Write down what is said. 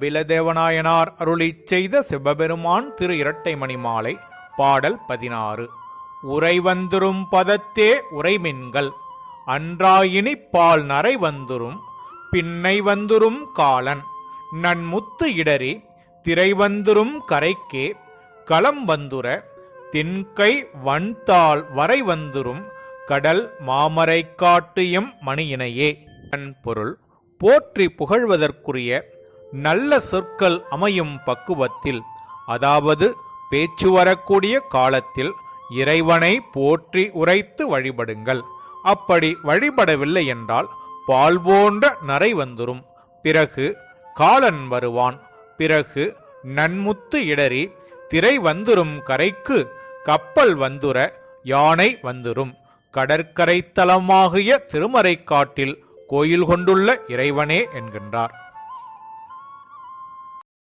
விலதேவநாயனார் அருளிச் செய்த சிவபெருமான் திரு இரட்டை மணிமாலை பாடல் பதினாறு. உரை வந்துரும் பதத்தே உரைமின்கள் அன்றாயினி பால் நரை வந்துரும் பின்னை வந்துரும் காலன். நன்முத்து இடறி திரை வந்துரும் கரைக்கே களம் வந்துர தின்கை வன்தாள் வரை வந்துரும் கடல் மாமரை காட்டியும் மணியினையே. பொருள் போற்றி புகழ்வதற்குரிய நல்ல சொற்கள் அமையும் பக்குவத்தில் அதாவது பேச்சு வரக்கூடிய காலத்தில் இறைவனை போற்றி உரைத்து வழிபடுங்கள். அப்படி வழிபடவில்லை என்றால் பால் போன்ற நரை வந்துரும். பிறகு காலன் வருவான். பிறகு நன்முத்து இடறி திரை வந்துரும் கரைக்கு கப்பல் வந்துர யானை வந்துரும். கடற்கரை தலமாகிய திருமறைக்காட்டில் கோயில் கொண்டுள்ள இறைவனே என்கின்றார்.